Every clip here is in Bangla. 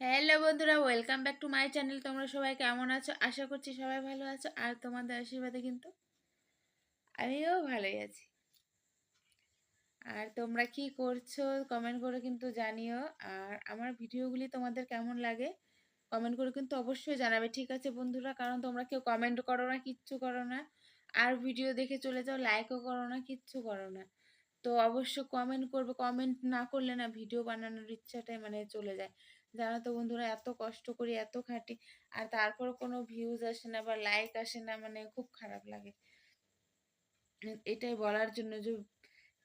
হ্যালো বন্ধুরা, welcome back to my channel. তোমরা সবাই কেমন আছো? আশা করছি সবাই ভালো আছো, আর তোমাদের আশীর্বাদে কিন্তু আমিও ভালোই আছি। আর তোমরা কি করছ? কমেন্ট করে কিন্তু জানিও। আর আমার ভিডিওগুলি তোমাদের কেমন লাগে কমেন্ট করে কিন্তু অবশ্যই জানাবে, ঠিক আছে বন্ধুরা? কারণ তোমরা কেউ কমেন্ট করো না, কিচ্ছু করো না। আর ভিডিও দেখে চলে যাও লাইকও করো না, কিচ্ছু করো না। তো অবশ্য কমেন্ট করবে কমেন্ট না করলে না ভিডিও বানানোর ইচ্ছাটাই মানে চলে যায়। জানো তো বন্ধুরা এত কষ্ট করি এত খাটি, আর তারপর কোনো ভিউজ আসে না বা লাইক আসে না মানে খুব খারাপ লাগে। এটাই বলার জন্য যে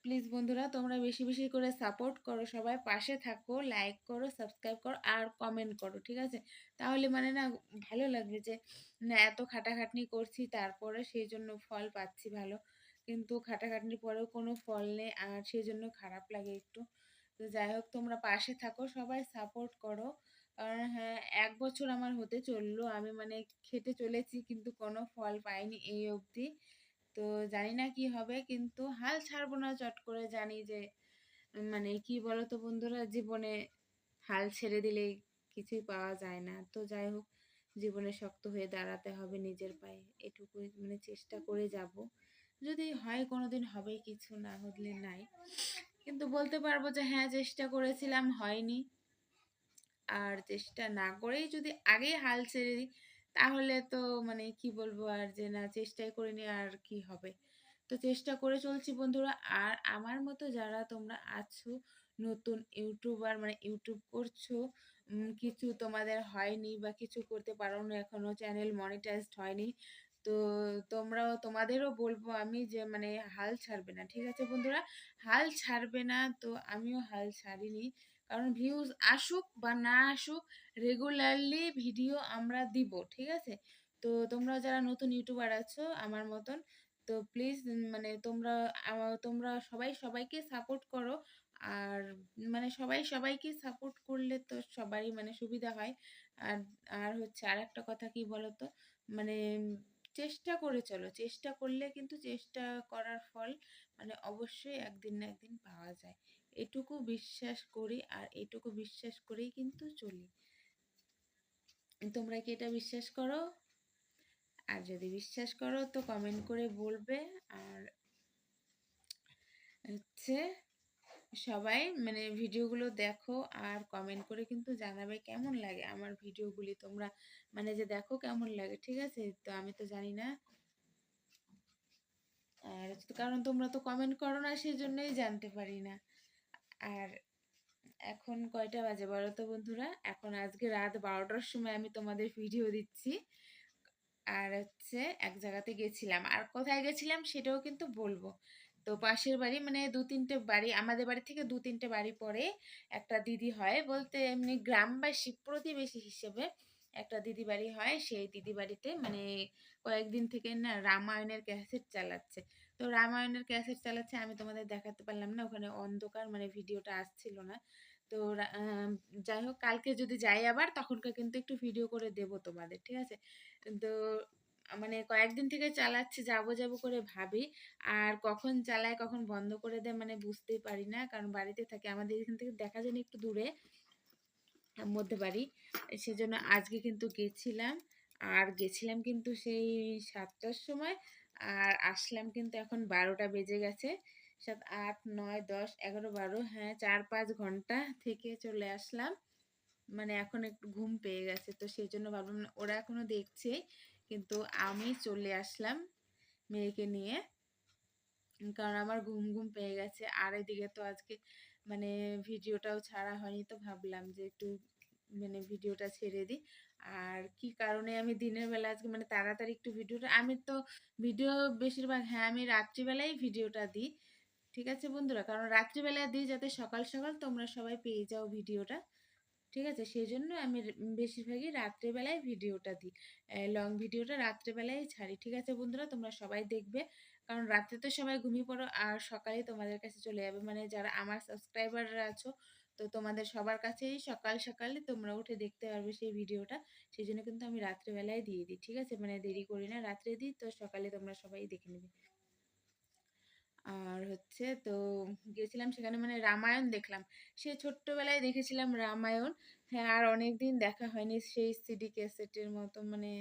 প্লিজ বন্ধুরা, তোমরা বেশি বেশি করে সাপোর্ট করো সবাই, পাশে থাকো লাইক করো সাবস্ক্রাইব করো, আর কমেন্ট করো, ঠিক আছে? তাহলে মানে না, ভালো লাগবে যে, না, এত খাটাখাটনি করছি, তারপরে সেই জন্য ফল পাচ্ছি ভালো, কিন্তু খাটাখাটনির পরেও কোনো ফল নেই, আর সেই জন্য খারাপ লাগে একটু। তো যাই হোক, তোমরা পাশে থাকো, সবাই সাপোর্ট করো। কারণ হ্যাঁ এক বছর আমার হতে চলল, আমি মানে খেটে চলেছি, কিন্তু কোনো ফল পাইনি এই অবধি। তো জানি না কি হবে, কিন্তু হাল ছাড়বো না চট করে জানি যে মানে কি বলতো বন্ধুরা, জীবনে হাল ছেড়ে দিলে কিছুই পাওয়া যায় না। তো যাই হোক, জীবনে শক্ত হয়ে দাঁড়াতে হবে নিজের পায়ে এটুকুই মানে চেষ্টা করে যাব। যদি হয় কোনোদিন হবে কিছু না হলে নাই। কিন্তু বলতে পারব যে হ্যাঁ চেষ্টা করেছিলাম, হয়নি। আর চেষ্টা না করেই যদি আগেই হাল ছেড়ে দিই, তাহলে তো মানে কি বলব আর যে না, চেষ্টাই করিনি আর কি হবে। তো চেষ্টা করে চলছি বন্ধুরা। আর আমার মতো যারা তোমরা আছো, নতুন ইউটিউবার মানে ইউটিউব করছ কিছু তোমাদের হয়নি বা কিছু করতে পারো না এখনও, চ্যানেল মনিটাইজড হয়নি তো তোমরাও, তোমাদেরও বলব আমি যে মানে হাল ছাড়বে না, ঠিক আছে বন্ধুরা? হাল ছাড়বে না তো আমিও হাল ছাড়িনি। কারণ ভিউজ আসুক বা না আসুক রেগুলারলি ভিডিও আমরা দিব, ঠিক আছে? তো তোমরা যারা নতুন ইউটিউবার আছো আমার মতন, তো প্লিজ মানে তোমরা তোমরা সবাই সবাইকে সাপোর্ট করো। আর মানে সবাই সবাইকে সাপোর্ট করলে তো সবারই মানে সুবিধা হয়। আর আর হচ্ছে আর একটা কথা কি বলতো? মানে চেষ্টা করে চলো। চেষ্টা করলে কিন্তু চেষ্টা করার ফল মানে অবশ্যই একদিন না একদিন পাওয়া যায়। এটুকু বিশ্বাস করি আর এটুকু বিশ্বাস করেই কিন্তু চলি। তোমরা কি এটা বিশ্বাস করো? আর যদি বিশ্বাস করো তো কমেন্ট করে বলবে। আর হচ্ছে সবাই মানে ভিডিওগুলো দেখো আর কমেন্ট করে কিন্তু জানাবে কেমন লাগে আমার ভিডিওগুলি তোমরা মানে যে দেখো কেমন লাগে, ঠিক আছে? তো আমি তো জানি না। আর কারণ তোমরা তো কমেন্ট করো না সেই জন্যই জানতে পারি না। আর এখন কয়টা বাজে বলো তো বন্ধুরা? এখন আজকে রাত বারোটার সময় আমি তোমাদের ভিডিও দিচ্ছি। আর হচ্ছে এক জায়গাতে গেছিলাম। আর কোথায় গেছিলাম সেটাও কিন্তু বলব। তো পাশের বাড়ি মানে দু তিনটে বাড়ি, আমাদের বাড়ি থেকে দু তিনটে বাড়ি পরে একটা দিদি হয় বলতে এমনি গ্রামবাসী, প্রতিবেশী হিসেবে একটা দিদি বাড়ি হয়। সেই দিদি বাড়িতে মানে কয়েকদিন থেকে না রামায়ণের ক্যাসেট চালাচ্ছে। তো রামায়ণের ক্যাসেট চালাচ্ছে, আমি তোমাদের দেখাতে পারলাম না, ওখানে অন্ধকার মানে ভিডিওটা আসছিল না। তো যাই হোক, কালকে যদি যাই আবার, তখনকার কিন্তু একটু ভিডিও করে দেব তোমাদের, ঠিক আছে? তো মানে কয়েকদিন থেকে চালাচ্ছি, যাব যাব করে ভাবি। আর কখন চালায়, কখন বন্ধ করে দেয় মানে বুঝতেই পারি না। কারণ বাড়িতে থাকে, আমাদের এখান থেকে দেখা যায় একটু দূরে মধ্যে বাড়ি। সেজন্য আজকে কিন্তু গেছিলাম। আর গেছিলাম কিন্তু সেই সাতটার সময়। আর আসলাম কিন্তু এখন বারোটা বেজে গেছে। সাত, আট, নয়, দশ, এগারো, বারো হ্যাঁ চার, পাঁচ ঘণ্টা থেকে চলে আসলাম। মানে এখন একটু ঘুম পেয়ে গেছে। তো সেই জন্য ভাবলাম, ওরা এখনও দেখছে। কিন্তু আমি চলে আসলাম মেয়েকে নিয়ে। কারণ আমার ঘুম ঘুম পেয়ে গেছে। আর এদিকে তো আজকে মানে ভিডিওটাও ছাড়া হয়নি, তো ভাবলাম যে একটু মানে ভিডিওটা ছেড়ে দিই। আর কি কারণে আমি দিনের বেলা আজকে মানে তাড়াতাড়ি একটু ভিডিওটা, আমি তো ভিডিও বেশিরভাগ হ্যাঁ আমি রাত্রিবেলায় ভিডিওটা দিই। ঠিক আছে বন্ধুরা? কারণ রাত্রিবেলা দিই যাতে সকাল সকাল তোমরা সবাই পেয়ে যাও ভিডিওটা। ঠিক আছে? সেই জন্য আমি বেশিরভাগই রাত্রেবেলায় ভিডিওটা দিই। লং ভিডিওটা রাত্রেবেলায় ছাড়ি। ঠিক আছে বন্ধুরা? তোমরা সবাই দেখবে। কারণ রাত্রে তো সবাই ঘুমিয়ে পড়ো, আর সকালে তোমাদের কাছে চলে যাবে। মানে যারা আমার সাবস্ক্রাইবাররা আছো, তো তোমাদের সবার কাছেই সকাল সকালে তোমরা উঠে দেখতে পারবে সেই ভিডিওটা। সেই জন্য কিন্তু আমি রাত্রেবেলায় দিয়ে দিই। ঠিক আছে? মানে দেরি করি না। রাত্রে দিই, তো সকালে তোমরা সবাই দেখে নেবে। আর হচ্ছে তো গেছিলাম সেখানে মানে রামায়ণ দেখলাম সে ছোট্টবেলায় দেখেছিলাম রামায়ণ হ্যাঁ, আর অনেকদিন দেখা হয়নি সেই সিডি ক্যাসেটের মতো মানে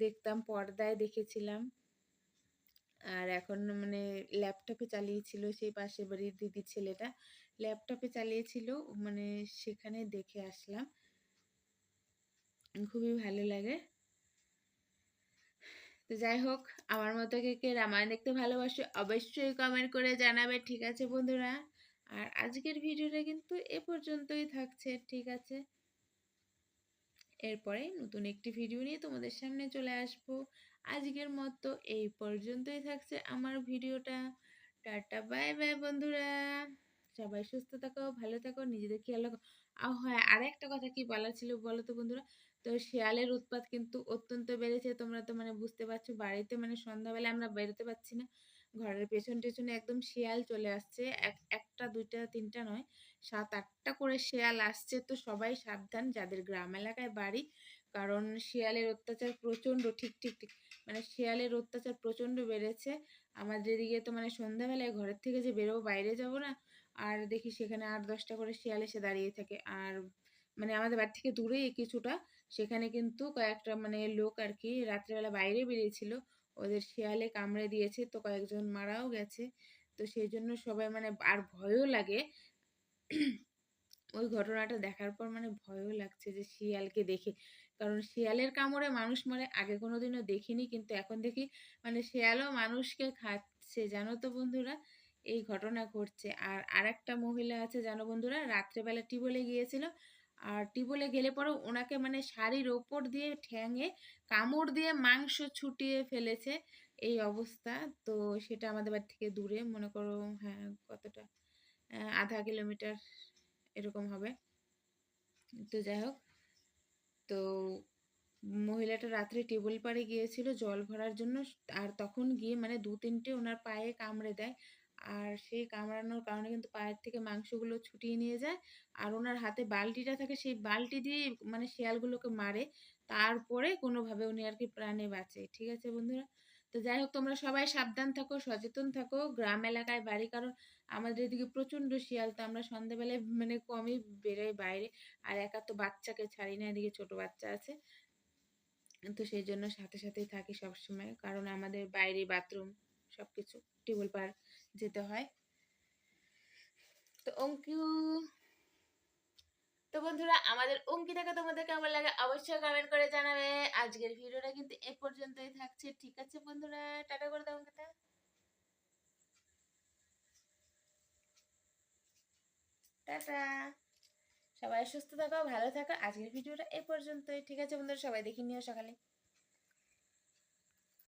দেখতাম পর্দায় দেখেছিলাম। আর এখন মানে ল্যাপটপে চালিয়েছিল সেই পাশের বাড়ির দিদির ছেলেটা। ল্যাপটপে চালিয়েছিল মানে সেখানে দেখে আসলাম। খুবই ভালো লাগে। তো যাই হোক আমার মতো কে, কে রামায়ণ দেখতে ভালোবাসে অবশ্যই কমেন্ট করে জানাবে ঠিক আছে বন্ধুরা? আর আজকের ভিডিওটা কিন্তু এ পর্যন্তই থাকছে ঠিক আছে? এরপরে নতুন একটি ভিডিও নিয়ে তোমাদের সামনে চলে আসব। আজকের মতো এই পর্যন্তই থাকছে আমার ভিডিওটা। টাটা বাই বাই বন্ধুরা। সবাই সুস্থ থাকো, ভালো থাকো, নিজেদের খেয়াল রাখো। আহ হ্যাঁ, আরেকটা কথা কি বলার ছিল বলো তো বন্ধুরা? তো শেয়ালের উৎপাত কিন্তু অত্যন্ত বেড়েছে। তোমরা তো মানে বুঝতে পারছ বাড়িতে মানে সন্ধ্যাবেলা আমরা বেরোতে পারছি না। ঘরের পেছন টেছনে একদম শেয়াল চলে আসছে। এক একটা, দুইটা, তিনটা নয়। ৭-৮টা করে শেয়াল আসছে তো সবাই সাবধান যাদের গ্রাম এলাকায় বাড়ি কারণ শেয়ালের অত্যাচার প্রচণ্ড ঠিক ঠিক ঠিক মানে শেয়ালের অত্যাচার প্রচণ্ড বেড়েছে আমাদের এদিকে তো মানে সন্ধ্যাবেলায় ঘরের থেকে যে বেরোবো বাইরে যাব না আর দেখি সেখানে আট দশটা করে শিয়াল এসে দাঁড়িয়ে থাকে আর মানে আমাদের বাড়ি থেকে দূরেই কিছুটা সেখানে কিন্তু কয়েকটা মানে লোক আর কি রাত্রেবেলা বাইরে বেরিয়েছিল। ওদের শিয়ালে কামড়ে দিয়েছে, তো কয়েকজন মারাও গেছে। তো সেই জন্য সবাই মানে আর ভয়ও লাগে। ওই ঘটনাটা দেখার পর মানে ভয়ও লাগছে যে শিয়ালকে দেখে। কারণ শিয়ালের কামড়ে মানুষ মরে আগে কোনোদিনও দেখিনি, কিন্তু এখন দেখি মানে শিয়ালও মানুষকে খাচ্ছে। জানো তো বন্ধুরা, এই ঘটনা ঘটছে। আর আরেকটা মহিলা আছে, জানো বন্ধুরা, রাত্রেবেলা টিবলে গিয়েছিল। আর টিবলে গেলে পরেও ওনাকে মানে শাড়ির ওপর দিয়ে ঠ্যাঙে কামড় দিয়ে মাংস ছুটিয়ে ফেলেছে, এই অবস্থা। তো সেটা আমাদের বাড়ি থেকে দূরে, মনে করো হ্যাঁ কতটা আধা কিলোমিটার এরকম হবে। তো যাই হোক, তো মহিলাটা রাত্রে টেবিল পাড়ে গিয়েছিল, জল ভরার জন্য, আর তখন গিয়ে মানে দু তিনটে ওনার পায়ে কামড়ে দেয়। আর সেই কামড়ানোর কারণে কিন্তু পায়ের থেকে মাংসগুলো ছুটিয়ে নিয়ে যায়। আর ওনার হাতে বালতিটা থাকে, সেই বালতি দিয়ে মানে শিয়ালগুলোকে মারে। তারপরে কোনোভাবে উনি আর কি প্রাণে বাঁচে, ঠিক আছে বন্ধুরা? তো যাই হোক, তোমরা সবাই সাবধান থাকো, সচেতন থাকো। গ্রাম এলাকায় বাড়ি, কারণ আমাদের এদিকে প্রচণ্ড শিয়াল, তো আমরা সন্ধ্যাবেলায় মানে কমই বেরোই বাইরে। আর একা তো বাচ্চাকে ছাড়ি না, এদিকে ছোট বাচ্চা আছে। তো সেই জন্য সাথে সাথেই থাকি সবসময়, কারণ আমাদের বাইরে বাথরুম সব কিছু টিউবওয়েল পার যেতে হয়। তো অঙ্কু, তো বন্ধুরা, আমাদের অঙ্কিতাকে তোমাদের কেমন লাগে অবশ্যই কমেন্ট করে জানাবে। আজকের ভিডিওটা কিন্তু এ পর্যন্তই থাকছে। ঠিক আছে বন্ধুরা, টাটা করে দাও অঙ্কিতা। টাটা। সবাই সুস্থ থাকো, ভালো থাকো। আজকের ভিডিওটা এ পর্যন্তই। ঠিক আছে বন্ধুরা, সবাই দেখে নিও সকালে।